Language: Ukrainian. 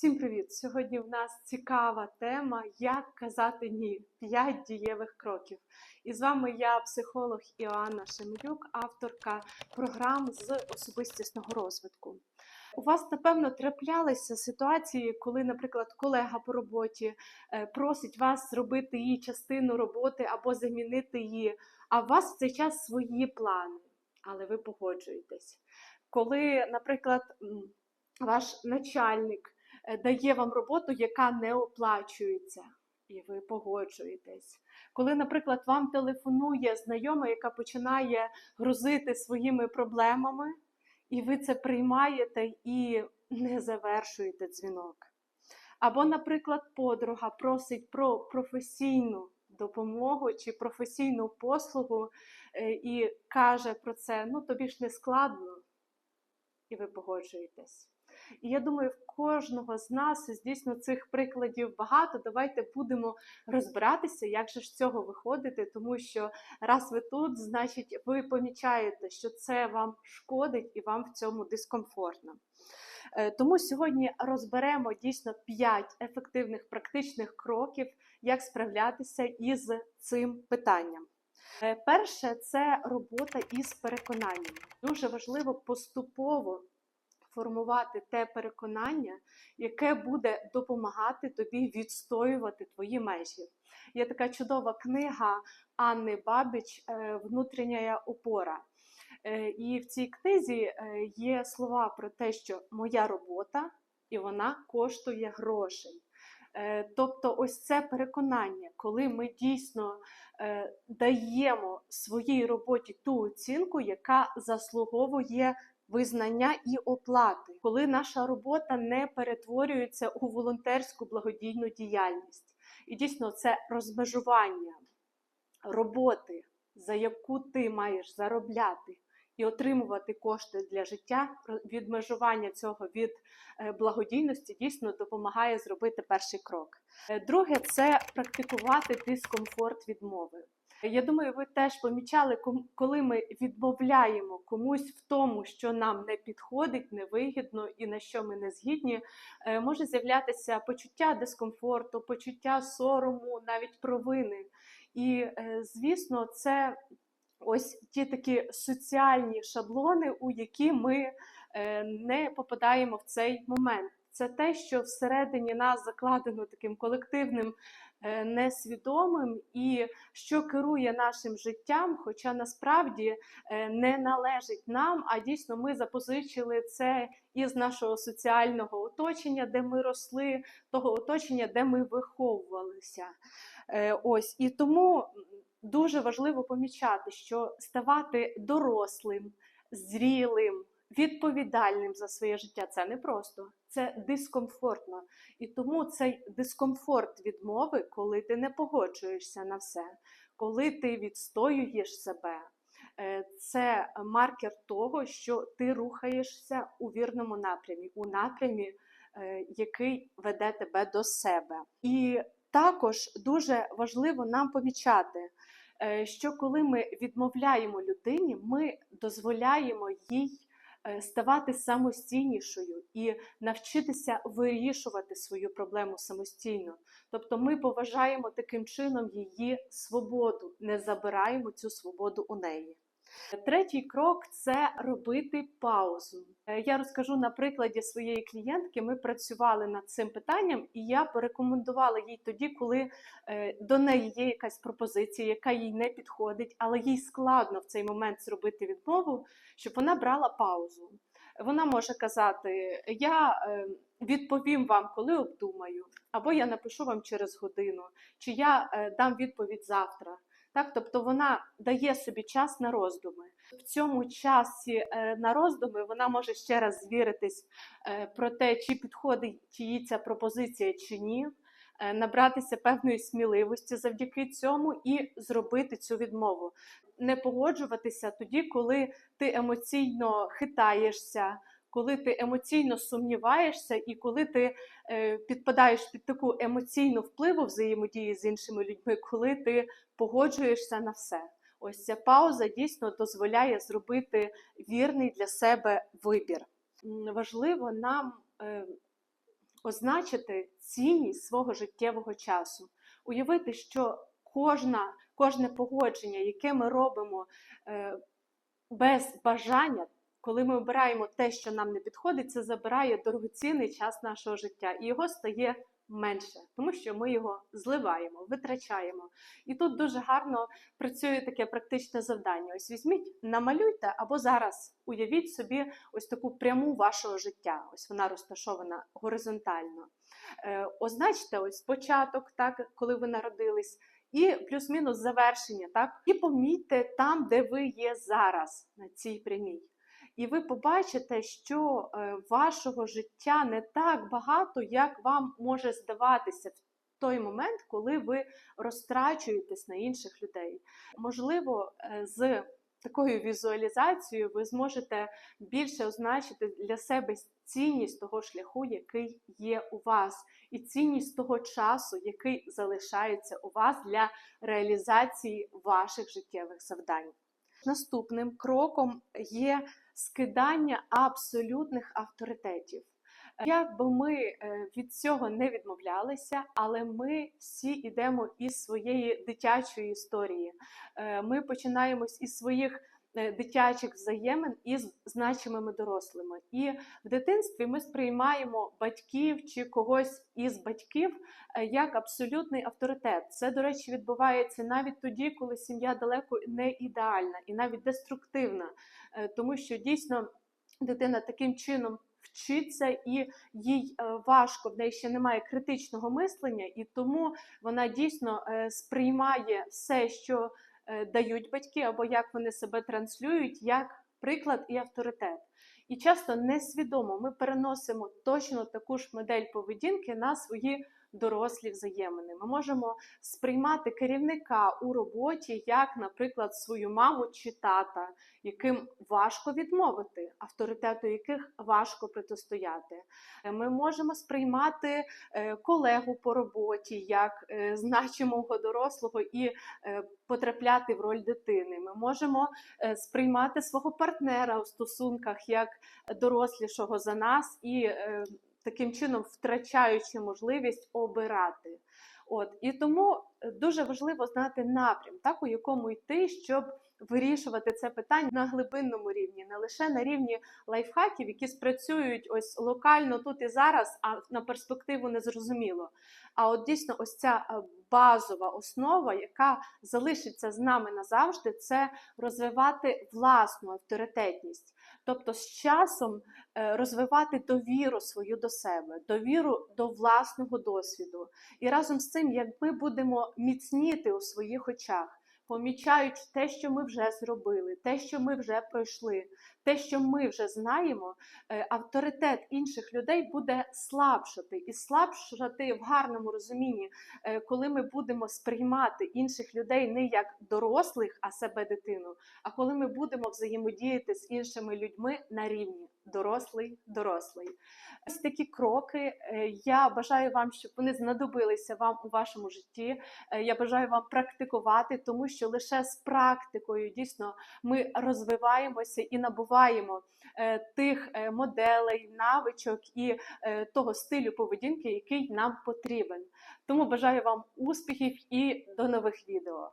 Всім привіт! Сьогодні в нас цікава тема Як казати ні. 5 дієвих кроків. І з вами я, психолог Іоанна Шемелюк, авторка програм з особистісного розвитку. У вас, напевно, траплялися ситуації, коли, наприклад, колега по роботі е, просить вас зробити її частину роботи або замінити її, а у вас в цей час свої плани, але ви погоджуєтесь. Коли, наприклад, ваш начальник дає вам роботу, яка не оплачується, і ви погоджуєтесь. Коли, наприклад, вам телефонує знайома, яка починає грузити своїми проблемами, і ви це приймаєте і не завершуєте дзвінок. Або, наприклад, подруга просить про професійну допомогу чи професійну послугу е, і каже про це: ну тобі ж не складно, і ви погоджуєтесь. І я думаю, в кожного з нас дійсно цих прикладів багато. Давайте будемо розбиратися, як же з цього виходити, тому що раз ви тут, значить, ви помічаєте, що це вам шкодить і вам в цьому дискомфортно. Е, Тому сьогодні розберемо дійсно 5 ефективних практичних кроків, як справлятися із цим питанням. Е, Перше це робота із переконаннями. Дуже важливо поступово формувати те переконання, яке буде допомагати тобі відстоювати твої межі. Є така чудова книга Анни Бабіч е, Внутрішня опора. Е, І в цій книзі е, є слова про те, що моя робота і вона коштує грошей. Е, Тобто, ось це переконання, коли ми дійсно е, даємо своїй роботі ту оцінку, яка заслуговує визнання і оплати, коли наша робота не перетворюється у волонтерську благодійну діяльність. І дійсно це розмежування роботи, за яку ти маєш заробляти і отримувати кошти для життя, відмежування цього від е, благодійності дійсно допомагає зробити перший крок. Е, Друге це практикувати дискомфорт відмови. Я думаю, ви теж помічали, коли ми відмовляємо комусь в тому, що нам не підходить, невигідно і на що ми не згідні, е, може з'являтися почуття дискомфорту, почуття сорому, навіть провини. І, звісно, це ось ті такі соціальні шаблони, у які ми е, не попадаємо в цей момент. Це те, що всередині нас закладено таким колективним е, несвідомим і що керує нашим життям, хоча насправді е, не належить нам, а дійсно ми запозичили це із нашого соціального оточення, де ми росли, того оточення, де ми виховувалися. Е, Ось і тому дуже важливо помічати, що ставати дорослим, зрілим, відповідальним за своє життя це не просто, це дискомфортно. І тому цей дискомфорт відмови, коли ти не погоджуєшся на все, коли ти відстоюєш себе. е, Це маркер того, що ти рухаєшся у вірному напрямі, у напрямі, е, який веде тебе до себе. І також дуже важливо нам помічати, е, що коли ми відмовляємо людині, ми дозволяємо їй ставати самостійнішою і навчитися вирішувати свою проблему самостійно. Тобто ми поважаємо таким чином її свободу, не забираємо цю свободу у неї. Третій крок це робити паузу. Е, Я розкажу на прикладі своєї клієнтки. Ми працювали над цим питанням, і я порекомендувала їй тоді, коли е, до неї є якась пропозиція, яка їй не підходить, але їй складно в цей момент зробити відмову, щоб вона брала паузу. Вона може казати: Я е, відповім вам, коли обдумаю, або я напишу вам через годину, чи я дам відповідь завтра. Так, тобто вона дає собі час на роздуми. В цьому часі е, на роздуми вона може ще раз звіритись е, про те, чи підходить їй ця пропозиція чи ні, е, набратися певної сміливості завдяки цьому і зробити цю відмову. Не погоджуватися тоді, коли ти емоційно хитаєшся, коли ти емоційно сумніваєшся, і коли ти е, підпадаєш під таку емоційну впливу взаємодії з іншими людьми, коли ти погоджуєшся на все. Ось ця пауза дійсно дозволяє зробити вірний для себе вибір. Важливо нам е, означити цінність свого життєвого часу, уявити, що кожна, кожне погодження, яке ми робимо е, без бажання, коли ми обираємо те, що нам не підходить, це забирає дорогоцінний час нашого життя, і його стає менше, тому що ми його зливаємо, витрачаємо. І тут дуже гарно працює таке практичне завдання. Ось візьміть, намалюйте або зараз уявіть собі ось таку пряму вашого життя. Ось вона розташована горизонтально. Е, означте ось початок, так, коли ви народились. І плюс-мінус завершення, так? І помітьте там, де ви є зараз, на цій прямій. І ви побачите, що е, вашого життя не так багато, як вам може здаватися в той момент, коли ви розтрачуєтесь на інших людей. Можливо, е, з такою візуалізацією ви зможете більше означити для себе цінність того шляху, який є у вас, і цінність того часу, який залишається у вас для реалізації ваших життєвих завдань. Наступним кроком є скидання абсолютних авторитетів. Як би ми е, від цього не відмовлялися, але ми всі йдемо із своєї дитячої історії. Е, Ми починаємо із своїх дитячих взаємин із значимими дорослими. І в дитинстві ми сприймаємо батьків чи когось із батьків е, як абсолютний авторитет. Це, до речі, відбувається навіть тоді, коли сім'я далеко не ідеальна і навіть деструктивна, Е, тому що дійсно дитина таким чином. Вчиться і їй е, важко, в неї ще немає критичного мислення, і тому вона дійсно е, сприймає все, що е, дають батьки, або як вони себе транслюють, як приклад і авторитет. І часто несвідомо ми переносимо точно таку ж модель поведінки на свої дорослі взаємини. Ми можемо сприймати керівника у роботі, як, наприклад, свою маму чи тата, яким важко відмовити, авторитету яких важко протистояти. Ми можемо сприймати е, колегу по роботі як е, значимого дорослого і е, потрапляти в роль дитини. Ми можемо сприймати свого партнера у стосунках як дорослішого за нас і таким чином втрачаючи можливість обирати. От і тому е, дуже важливо знати напрям, так у якому йти, щоб вирішувати це питання на глибинному рівні, не лише на рівні лайфхаків, які спрацюють ось локально тут і зараз, а на перспективу не зрозуміло. А от дійсно, ось ця е, базова основа, яка залишиться з нами назавжди, це розвивати власну авторитетність. Тобто з часом е, розвивати довіру свою до себе, довіру до власного досвіду. І разом з цим, як ми будемо міцніти у своїх очах, помічаючи те, що ми вже зробили, те, що ми вже пройшли, те, що ми вже знаємо, е, авторитет інших людей буде слабшати. І слабшати в гарному розумінні, е, коли ми будемо сприймати інших людей не як дорослих, а себе дитину, а коли ми будемо взаємодіяти з іншими людьми на рівні дорослий, дорослий. Ось такі кроки. е, Я бажаю вам, щоб вони знадобилися вам у вашому житті. Е, Я бажаю вам практикувати, тому що лише з практикою дійсно ми розвиваємося і набуваємо е, тих моделей, навичок і того стилю поведінки, який нам потрібен. Тому бажаю вам успіхів і до нових відео.